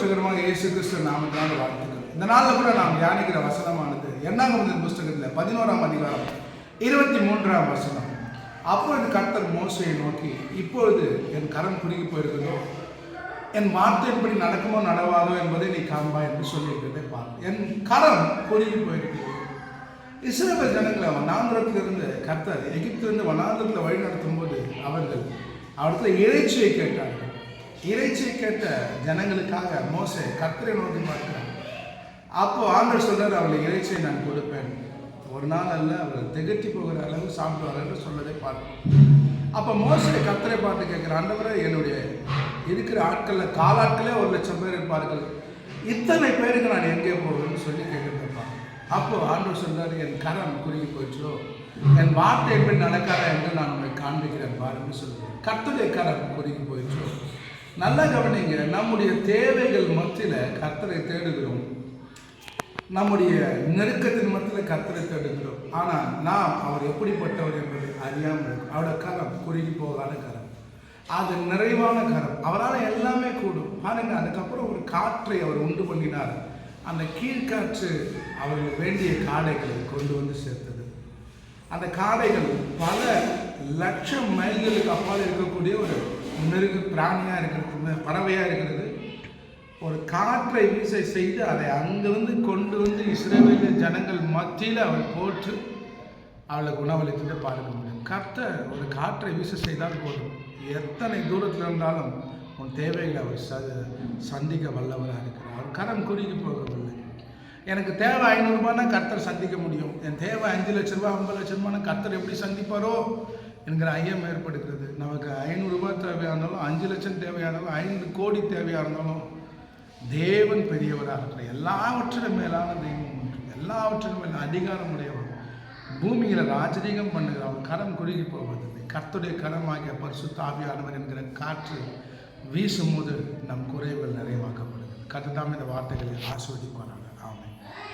ரட்சகரமாக இயேசு கிறிஸ்து நாமத்தினால வாழ்த்துக்கள். இந்த நாளில் கூட நாம் தியானிக்கிற வசனமானது எண்ணாம் புஸ்தகத்தில்? பதினோராம் அதிகாரம் இருபத்தி மூன்றாம் வசனம். அப்பொழுது கர்த்தர் மோசையை நோக்கி இப்பொழுது என் கரம் குறுகி போயிருக்கிறதோ என் வார்த்தையின்படி நடக்குமோ நடவாதோ என்பதை நீ காண்பா என்று சொல்லியிருக்கிறதை பார் என் கரம் குறுகி போயிருக்கிறது. இஸ்ரேல் ஜனங்களை வனாந்திரத்திலிருந்து கர்த்தர் எகிப்திலிருந்து வனாந்திரத்தில் வழி நடத்தும் போது அவர்கள் அவர்கிட்ட இறைச்சியை கேட்டார்கள். இறைச்சியை கேட்ட ஜனங்களுக்காக மோசே கர்த்தரை நோக்கி பார்க்கிறார். அப்போ ஆண்டர் சொல்றாரு அவளை இறைச்சியை நான் கொடுப்பேன். ஒரு நாள் அல்ல அவர் திகட்டி போகிற அளவு சாப்பிடுவார்கள் என்று சொல்லதை பார்ப்போம். அப்போ மோசடி கத்தரை பார்த்து கேட்குற ஆண்டவரை என்னுடைய இருக்கிற ஆட்களில் காலாட்களே ஒரு லட்சம் பேர் இருப்பார்கள். இத்தனை பேருக்கு நான் எங்கே போவேன்னு சொல்லி கேட்குறப்பா. அப்போ ஆண்டவர் சொல்றாரு என் கரம் குறுகி போயிடுச்சோ? என் வார்த்தை எப்படி நடக்காத என்று நான் உங்களை காண்பிக்கிறேன் பாருன்னு சொல்லுவேன் கத்துடைய கரம் குறுகி போயிடுச்சோ? நல்லா கவனிங்க நம்முடைய தேவைகள் மத்தியில் கர்த்தரை தேடுகிறோம். நம்முடைய நெருக்கத்தின் மத்தியில் கர்த்தரை தேடுகிறோம். ஆனால் நாம் அவர் எப்படிப்பட்டவர் என்பதை அறியாமல் அவரோட கரம் குறுகி போகாத கரம். அது நிறைவான கரம். அவரால் எல்லாமே கூடும். பாருங்க அதுக்கப்புறம் ஒரு காற்றை அவர் உண்டு பண்ணினார். அந்த கீழ்காற்று அவர்கள் வேண்டிய காடைகளை கொண்டு வந்து சேர்த்தது. அந்த காடைகள் பல லட்சம் மைல்களுக்கு அப்பால் இருக்கக்கூடிய ஒரு மிருக பிராணியாக இருக்கிறது பறவையாக இருக்கிறது. ஒரு காற்றை வீசை செய்து அதை அங்கிருந்து கொண்டு வந்து இஸ்ரேவேல ஜனங்கள் மத்தியில் அவள் போட்டு அவளுக்கு உணவளித்துட்டு பார்க்க முடியும். கர்த்தர் ஒரு காற்றை வீச செய்தால் போதும். எத்தனை தூரத்தில் இருந்தாலும் உன் தேவைகளை அவர் ச சந்திக்க வல்லவராக இருக்கிறார். அவர் கரம் குறுகி போகவில்லை. எனக்கு தேவை ஐநூறுரூபானா கர்த்தர் சந்திக்க முடியும். என் தேவை அஞ்சு லட்ச ரூபா ஐம்பது லட்ச ரூபானா கர்த்தர் எப்படி சந்திப்பாரோ என்கிற ஐயம் ஏற்படுகிறது. நமக்கு ஐநூறுரூபா தேவையாக இருந்தாலும் அஞ்சு லட்சம் தேவையாக இருந்தாலும் ஐந்து கோடி தேவையாக இருந்தாலும் தேவன் பெரியவராக இருக்கிறார் எல்லாவற்றிலும் மேலான தெய்வம் ஒன்று எல்லாவற்றிலும் மேல அதிகாரம் உடையவர் பூமியில் ராஜரீகம் பண்ணுகிறவர் கரம் குறுகி போவதில்லை. கர்த்துடைய கரமாகிய பரிசு தாவியானவர் என்கிற காற்று வீசும்போது நம் குறைவுகள் நிறைவாக்கப்படுகிறது. கர்த்தர் இந்த வார்த்தைகளை ஆஸ்வதிப்பாராங்க